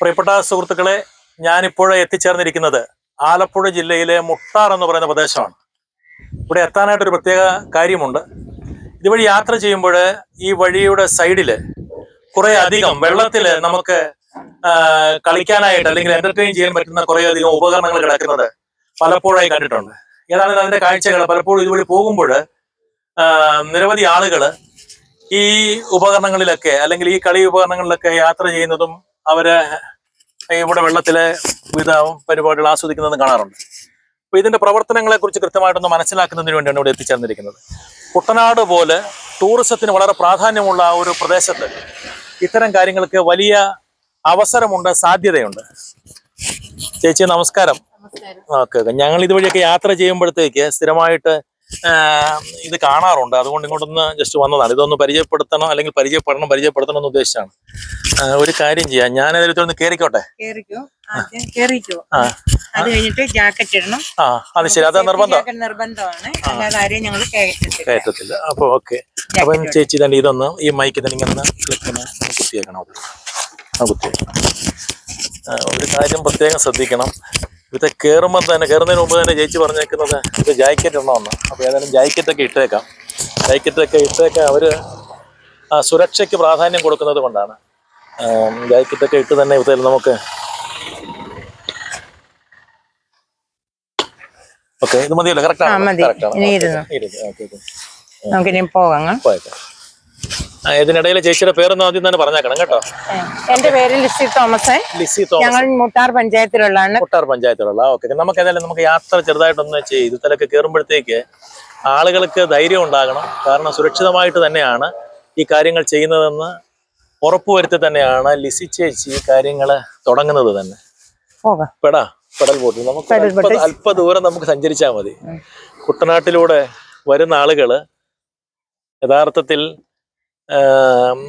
പ്രിയപ്പെട്ട സുഹൃത്തുക്കളെ ഞാനിപ്പോൾ എത്തിച്ചേർന്നിരിക്കുന്നത് ആലപ്പുഴ ജില്ലയിലെ മുട്ടാർ എന്ന് പറയുന്ന പ്രദേശമാണ്. ഇവിടെ എത്താനായിട്ടൊരു പ്രത്യേക കാര്യമുണ്ട്. ഇതുവഴി യാത്ര ചെയ്യുമ്പോൾ ഈ വഴിയുടെ സൈഡിൽ കുറേ അധികം വെള്ളത്തിൽ നമുക്ക് കളിക്കാനായിട്ട് അല്ലെങ്കിൽ എന്റർടൈൻ ചെയ്യാൻ പറ്റുന്ന കുറെ അധികം ഉപകരണങ്ങൾ കിടക്കുന്നത് പലപ്പോഴായി കണ്ടിട്ടുണ്ട്. ഏതാണ് അതിന്റെ കാഴ്ചകൾ പലപ്പോഴും ഇതുവഴി പോകുമ്പോൾ നിരവധി ആളുകൾ ഈ ഉപകരണങ്ങളിലൊക്കെ അല്ലെങ്കിൽ ഈ കളി ഉപകരണങ്ങളിലൊക്കെ യാത്ര ചെയ്യുന്നതും അവർ ഇവിടെ വെള്ളത്തിലെ വിവിധ പരിപാടികൾ ആസ്വദിക്കുന്നത് കാണാറുണ്ട്. അപ്പൊ ഇതിന്റെ പ്രവർത്തനങ്ങളെ കുറിച്ച് കൃത്യമായിട്ടൊന്ന് മനസ്സിലാക്കുന്നതിന് വേണ്ടിയാണ് ഇവിടെ എത്തിച്ചേർന്നിരിക്കുന്നത്. കുട്ടനാട് പോലെ ടൂറിസത്തിന് വളരെ പ്രാധാന്യമുള്ള ആ ഒരു പ്രദേശത്ത് ഇത്തരം കാര്യങ്ങൾക്ക് വലിയ അവസരമുണ്ട് സാധ്യതയുണ്ട്. ചേച്ചി നമസ്കാരം. ഓക്കെ ഞങ്ങൾ ഇതുവഴിയൊക്കെ യാത്ര ചെയ്യുമ്പോഴത്തേക്ക് സ്ഥിരമായിട്ട് ഇത് കാണാറുണ്ട്. അതുകൊണ്ട് ഇങ്ങോട്ടൊന്ന് ജസ്റ്റ് വന്നതാണ്. ഇതൊന്ന് പരിചയപ്പെടുത്തണം അല്ലെങ്കിൽ പരിചയപ്പെടണം പരിചയപ്പെടുത്തണം എന്ന് ഉദ്ദേശിച്ചാണ്. ഒരു കാര്യം ചെയ്യാം. ഞാൻ ഇതിലൊന്ന് കയറിക്കോട്ടെ കേറിക്കോ? ആദ്യം കേറിക്കോ. ആ. അത് കഴിഞ്ഞിട്ട് ജാക്കറ്റ് ഇടണം. ആ അത് ശരി. അത് നിർബന്ധം. നിർബന്ധമാണ്. കയറ്റത്തില്ല. അപ്പൊ ഓക്കെ. അപ്പൊ ചേച്ചി തന്നെ ഇതൊന്ന് ഈ മൈക്ക് തന്നെ ഇങ്ങനെ ക്ലിക്കിന് കുത്തിയേക്കണം. കുത്തിയേക്കണം. ഒരു കാര്യം പ്രത്യേകം ശ്രദ്ധിക്കണം. ഇത് കയറുമ്പോൾ തന്നെ കയറുന്നതിന് മുമ്പ് തന്നെ ചേച്ചി പറഞ്ഞേക്കുന്നത് ഇത് ജാക്കറ്റ് ഇടണമെന്ന് അപ്പോൾ ഏതായാലും ജാക്കറ്റൊക്കെ ഇട്ടേക്കാം. ജാക്കറ്റൊക്കെ ഇട്ടേക്കാം അവർ ആ സുരക്ഷയ്ക്ക് പ്രാധാന്യം കൊടുക്കുന്നത് കൊണ്ടാണ്. ജാക്കറ്റൊക്കെ ഇട്ട് തന്നെ ഇതിൽ നമുക്ക് ഓക്കെ ഇത് മതിയല്ലോ കറക്റ്റ് ആ, ആണ് മതി. കറക്റ്റ് ആണ്? Okay okay. നമുക്ക് ഇനി പോകാം പോയേക്കാം. ഇതിനിടയിൽ ചേച്ചിയുടെ പേരൊന്നും ആദ്യം തന്നെ പറഞ്ഞേക്കണം കേട്ടോ. എന്റെ പേര് ലിസി തോമസ്. ലിസി തോമസ്. ഞങ്ങൾ മുട്ടാർ പഞ്ചായത്തിലുള്ളതാണ്. മുട്ടാർ പഞ്ചായത്തിലുള്ള ഓക്കെ. നമുക്ക് ഏതായാലും നമുക്ക് യാത്ര ചെറുതായിട്ടൊന്ന് ചെയ്യും ഇതിലൊക്കെ കയറുമ്പോഴത്തേക്ക് ആളുകൾക്ക് ധൈര്യം ഉണ്ടാകണം. കാരണം സുരക്ഷിതമായിട്ട് തന്നെയാണ് ഈ കാര്യങ്ങൾ ചെയ്യുന്നതെന്ന് ഉറപ്പുവരുത്തി തന്നെയാണ് ലിസി ചേച്ചി ഈ കാര്യങ്ങൾ തുടങ്ങുന്നത് തന്നെ. പെടാ പെടൽ ബോട്ടിൽ. നമുക്ക് അല്പ ദൂരം നമുക്ക് സഞ്ചരിച്ചാൽ മതി. കുട്ടനാട്ടിലൂടെ വരുന്ന ആളുകൾ യഥാർത്ഥത്തിൽ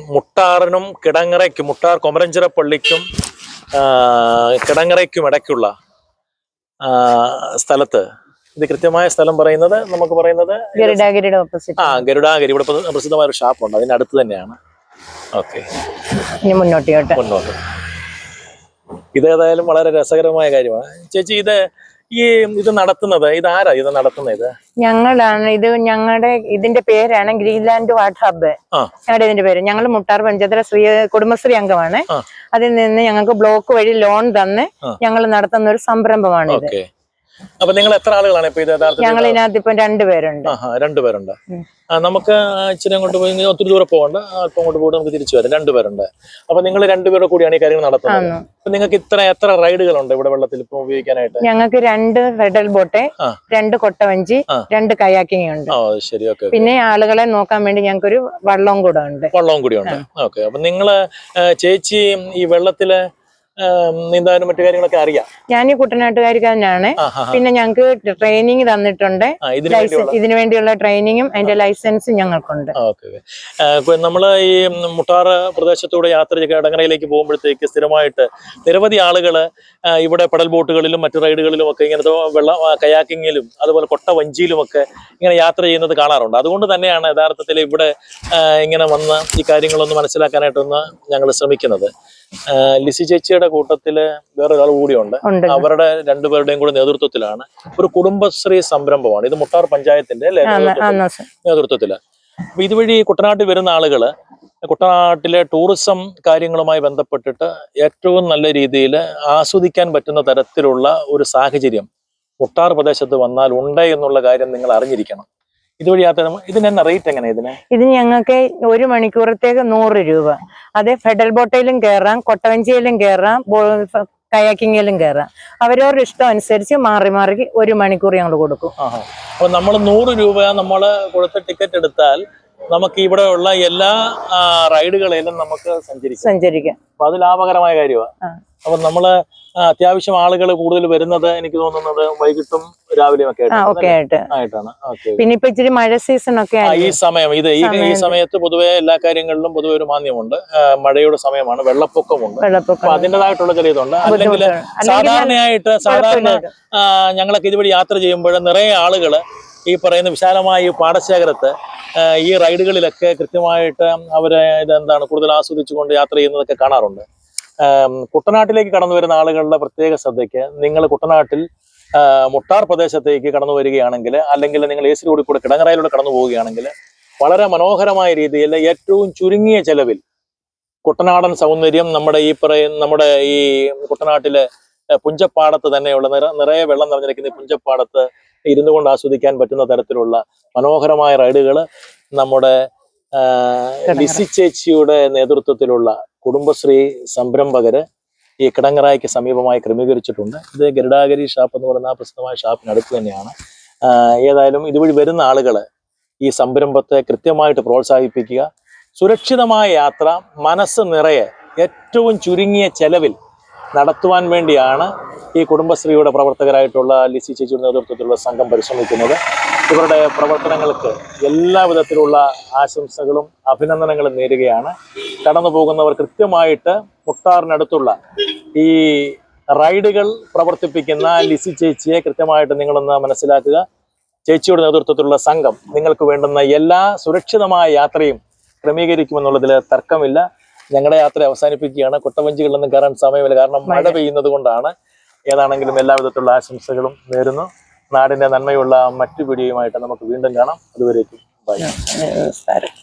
മുട്ടാറിനും കിടങ്ങറയ്ക്കും മുട്ടാർ കൊമരഞ്ചിറ പള്ളിക്കും കിടങ്ങറയ്ക്കും ഇടയ്ക്കുള്ള സ്ഥലത്ത്. ഇത് കൃത്യമായ സ്ഥലം പറയുന്നത് നമുക്ക് പറയുന്നത് ആ ഗരുഡാഗിരി. ഇവിടെ പ്ര- പ്രസിദ്ധമായ ഒരു ഷാപ്പുണ്ട്. അതിന്റെ അടുത്ത് തന്നെയാണ്. ഓക്കെ. ഇനി മുന്നോട്ടിയോട്ട് മുന്നോട്ട്. ഇതേതായാലും വളരെ രസകരമായ കാര്യമാണ്. ചേച്ചി ഇത് ഈ ഇത് നടത്തുന്നത്? ഇത് ആരാ ഇത് നടത്തുന്നത്? ഇത് ഞങ്ങളാണ്. ഇത് ഞങ്ങളുടെ ഇതിന്റെ പേരാണ് ഗ്രീൻലാൻഡ് വാട്ട് ഹബ്ബ്. ഞങ്ങളുടെ ഇതിന്റെ പേര്. ഞങ്ങൾ മുട്ടാർ പഞ്ചായത്തിലെ ശ്രീ കുടുംബശ്രീ അംഗമാണ്. അതിൽ നിന്ന് ഞങ്ങൾക്ക് ബ്ലോക്ക് വഴി ലോൺ തന്ന് ഞങ്ങൾ നടത്തുന്ന ഒരു സംരംഭമാണ് ഇത് അപ്പൊ നിങ്ങൾ എത്ര ആളുകളാണ് ഇപ്പൊ ഇത് യഥാർത്ഥത്തിൽ ഞങ്ങൾ ഇതിനകത്ത് ഇപ്പം രണ്ടുപേരുണ്ട് ആഹാ രണ്ടുപേരുണ്ട്. ആ, നമുക്ക് ഇച്ചിരി അങ്ങോട്ട് പോയി ഒത്തിരി ദൂരെ പോകണ്ട. അല്പം അങ്ങോട്ട് പോയിട്ട് നമുക്ക് തിരിച്ചു വരാം. രണ്ടുപേരുണ്ട് അപ്പൊ നിങ്ങൾ രണ്ടുപേരുടെ കൂടിയാണ് ഈ കാര്യങ്ങൾ നടത്തുന്നത്. ആന്നു. അപ്പൊ നിങ്ങൾക്ക് ഇത്ര എത്ര റൈഡുകളുണ്ട് ഇവിടെ വെള്ളത്തിൽ ഇപ്പൊ ഉപയോഗിക്കാനായിട്ട്? ഞങ്ങൾക്ക് രണ്ട് ഫെഡൽ ബോട്ട് ആ. രണ്ട് കൊട്ടവഞ്ചി ആ. രണ്ട് കയാക്കിങ് ഉണ്ട് ആ ശരി. ഓക്കെ പിന്നെ ആളുകളെ നോക്കാൻ വേണ്ടി ഞങ്ങൾക്ക് ഒരു വള്ളവും കൂടെ ഉണ്ട്. വള്ളവും കൂടി ഉണ്ട്. ഓക്കെ. അപ്പൊ നിങ്ങൾ ചേച്ചി ഈ വെള്ളത്തിൽ നീന്താനും മറ്റു കാര്യങ്ങളൊക്കെ അറിയാം. ഞാൻ ഈ ആ. പിന്നെ ഞങ്ങൾക്ക് ട്രെയിനിങ് തന്നിട്ടുണ്ട്. ഇതിന് വേണ്ടിയുള്ള ട്രെയിനിങ്ങും അതിന്റെ ലൈസൻസും ഞങ്ങൾക്കുണ്ട്. നമ്മൾ ഈ മുട്ടാറ് പ്രദേശത്തൂടെ യാത്ര ചെയ്ത് കടങ്ങരയിലേക്ക് പോകുമ്പോഴത്തേക്ക് സ്ഥിരമായിട്ട് നിരവധി ആളുകൾ ഇവിടെ പടൽ ബോട്ടുകളിലും മറ്റു റൈഡുകളിലും ഒക്കെ ഇങ്ങനത്തെ വെള്ള കയാക്കിങ്ങിലും അതുപോലെ കൊട്ട വഞ്ചിയിലും ഒക്കെ ഇങ്ങനെ യാത്ര ചെയ്യുന്നത് കാണാറുണ്ട്. അതുകൊണ്ട് തന്നെയാണ് യഥാർത്ഥത്തിൽ ഇവിടെ ഇങ്ങനെ വന്ന് ഈ കാര്യങ്ങളൊന്ന് മനസ്സിലാക്കാനായിട്ടൊന്ന് ഞങ്ങൾ ശ്രമിക്കുന്നത്. ലിസി ചേച്ചിയുടെ കൂട്ടത്തിൽ വേറൊരാൾ കൂടിയുണ്ട്. അവരുടെ രണ്ടുപേരുടെയും കൂടെ നേതൃത്വത്തിലാണ്. ഒരു കുടുംബശ്രീ സംരംഭമാണ്. ഇത് മുട്ടാർ പഞ്ചായത്തിന്റെ? നേതൃത്വത്തിൽ. അപ്പൊ ഇതുവഴി കുട്ടനാട്ടിൽ വരുന്ന ആളുകൾ കുട്ടനാട്ടിലെ ടൂറിസം കാര്യങ്ങളുമായി ബന്ധപ്പെട്ടിട്ട് ഏറ്റവും നല്ല രീതിയിൽ ആസ്വദിക്കാൻ പറ്റുന്ന തരത്തിലുള്ള ഒരു സാഹചര്യം മുട്ടാർ പ്രദേശത്ത് വന്നാൽ ഉണ്ട് എന്നുള്ള കാര്യം നിങ്ങൾ അറിഞ്ഞിരിക്കണം. ഇതുവഴി യാത്ര ഇതിന് തന്നെ റേറ്റ് എങ്ങനെ ഇതിന്? ഇത് ഞങ്ങൾക്ക് ഒരു മണിക്കൂറത്തേക്ക് നൂറ് രൂപ. അതെ ഫെഡറൽ ബോട്ടയിലും കയറാം കൊട്ടവഞ്ചിയിലും കയറാം കയാക്കിങ്ങിലും കയറാം അവരവരുടെ ഇഷ്ടം അനുസരിച്ച് മാറി മാറി ഒരു മണിക്കൂർ ഞങ്ങൾ കൊടുക്കും. അപ്പൊ നമ്മൾ നൂറ് രൂപ നമ്മൾ കൊടുത്ത് ടിക്കറ്റ് എടുത്താൽ നമുക്ക് ഇവിടെ ഉള്ള എല്ലാ റൈഡുകളിലും നമുക്ക് സഞ്ചരിക്കാം. സഞ്ചരിക്കാം. അപ്പൊ അത് ലാഭകരമായ കാര്യമാണ്. അപ്പൊ നമ്മൾ അത്യാവശ്യം ആളുകൾ കൂടുതൽ വരുന്നത് എനിക്ക് തോന്നുന്നത് വൈകിട്ടും രാവിലെയും ഒക്കെ ആയിട്ടാണ്. പിന്നെ ഇപ്പൊ ഇച്ചിരി മഴ സീസൺ ഒക്കെ ഈ സമയം. ഇത് ഈ ഈ സമയത്ത് പൊതുവെ എല്ലാ കാര്യങ്ങളിലും പൊതുവെ ഒരു മാന്യമുണ്ട് മഴയുടെ സമയമാണ്. വെള്ളപ്പൊക്കമുണ്ട്. അപ്പൊ അതിന്റെതായിട്ടുള്ള ചെറിയ ഇതുണ്ട് അല്ലെങ്കിൽ സാധാരണയായിട്ട് സാധാരണ. ഞങ്ങളൊക്കെ ഇതുവഴി യാത്ര ചെയ്യുമ്പോൾ നിറയെ ആളുകൾ ഈ പറയുന്ന വിശാലമായ ഈ പാടശേഖരത്ത് ഈ റൈഡുകളിലൊക്കെ കൃത്യമായിട്ട് അവരെ ഇതെന്താണ് കൂടുതൽ ആസ്വദിച്ചുകൊണ്ട് യാത്ര ചെയ്യുന്നതൊക്കെ കാണാറുണ്ട്. കുട്ടനാട്ടിലേക്ക് കടന്നു വരുന്ന ആളുകളുടെ പ്രത്യേക ശ്രദ്ധയ്ക്ക് നിങ്ങൾ കുട്ടനാട്ടിൽ മുട്ടാർ പ്രദേശത്തേക്ക് കടന്നു വരികയാണെങ്കിൽ അല്ലെങ്കിൽ നിങ്ങൾ എ സി റോഡിൽ കൂടെ കിടങ്ങറയിലൂടെ കടന്നു പോവുകയാണെങ്കിൽ വളരെ മനോഹരമായ രീതിയിൽ ഏറ്റവും ചുരുങ്ങിയ ചെലവിൽ കുട്ടനാടൻ സൗന്ദര്യം നമ്മുടെ ഈ പറയുന്ന നമ്മുടെ ഈ കുട്ടനാട്ടിലെ പുഞ്ചപ്പാടത്ത് തന്നെയുള്ള നിറ നിറയെ വെള്ളം നിറഞ്ഞിരിക്കുന്ന പുഞ്ചപ്പാടത്ത് ഇരുന്നു കൊണ്ട് ആസ്വദിക്കാൻ പറ്റുന്ന തരത്തിലുള്ള മനോഹരമായ റൈഡുകൾ നമ്മുടെ ലിസി ചേച്ചിയുടെ നേതൃത്വത്തിലുള്ള കുടുംബശ്രീ സംരംഭകര് ഈ കിടങ്ങറായിക്ക് സമീപമായി ക്രമീകരിച്ചിട്ടുണ്ട്. ഇത് ഗരുഡാഗരി ഷാപ്പ് എന്ന് പറയുന്ന പ്രസിദ്ധമായ ഷാപ്പിനടുത്ത് തന്നെയാണ്. ഏതായാലും ഇതുവഴി വരുന്ന ആളുകൾ ഈ സംരംഭത്തെ കൃത്യമായിട്ട് പ്രോത്സാഹിപ്പിക്കുക. സുരക്ഷിതമായ യാത്ര മനസ്സ് നിറയെ ഏറ്റവും ചുരുങ്ങിയ ചെലവിൽ നടത്തുവാൻ വേണ്ടിയാണ് ഈ കുടുംബശ്രീയുടെ പ്രവർത്തകരായിട്ടുള്ള ലിസി ചേച്ചിയുടെ നേതൃത്വത്തിലുള്ള സംഘം പരിശ്രമിക്കുന്നത്. ഇവരുടെ പ്രവർത്തനങ്ങൾക്ക് എല്ലാവിധത്തിലുള്ള ആശംസകളും അഭിനന്ദനങ്ങളും നേരുകയാണ്. കടന്നു പോകുന്നവർ കൃത്യമായിട്ട് മുട്ടാറിനടുത്തുള്ള ഈ റൈഡുകൾ പ്രവർത്തിപ്പിക്കുന്ന ലിസി ചേച്ചിയെ കൃത്യമായിട്ട് നിങ്ങളൊന്ന് മനസ്സിലാക്കുക. ചേച്ചിയുടെ നേതൃത്വത്തിലുള്ള സംഘം നിങ്ങൾക്ക് വേണ്ടുന്ന എല്ലാ സുരക്ഷിതമായ യാത്രയും ക്രമീകരിക്കുമെന്നുള്ളതിൽ തർക്കമില്ല. ഞങ്ങളുടെ യാത്ര അവസാനിപ്പിക്കുകയാണ്. കൊട്ടവഞ്ചികളിലൊന്നും കയറാൻ സമയമില്ല. കാരണം മഴ പെയ്യുന്നത് കൊണ്ടാണ് ഏതാണെങ്കിലും എല്ലാവിധത്തിലുള്ള ആശംസകളും നേരുന്നു. നാടിന്റെ നന്മയുള്ള മറ്റു വീഡിയോയുമായിട്ട് നമുക്ക് വീണ്ടും കാണാം. അതുവരേക്കും ബൈ. നമസ്കാരം.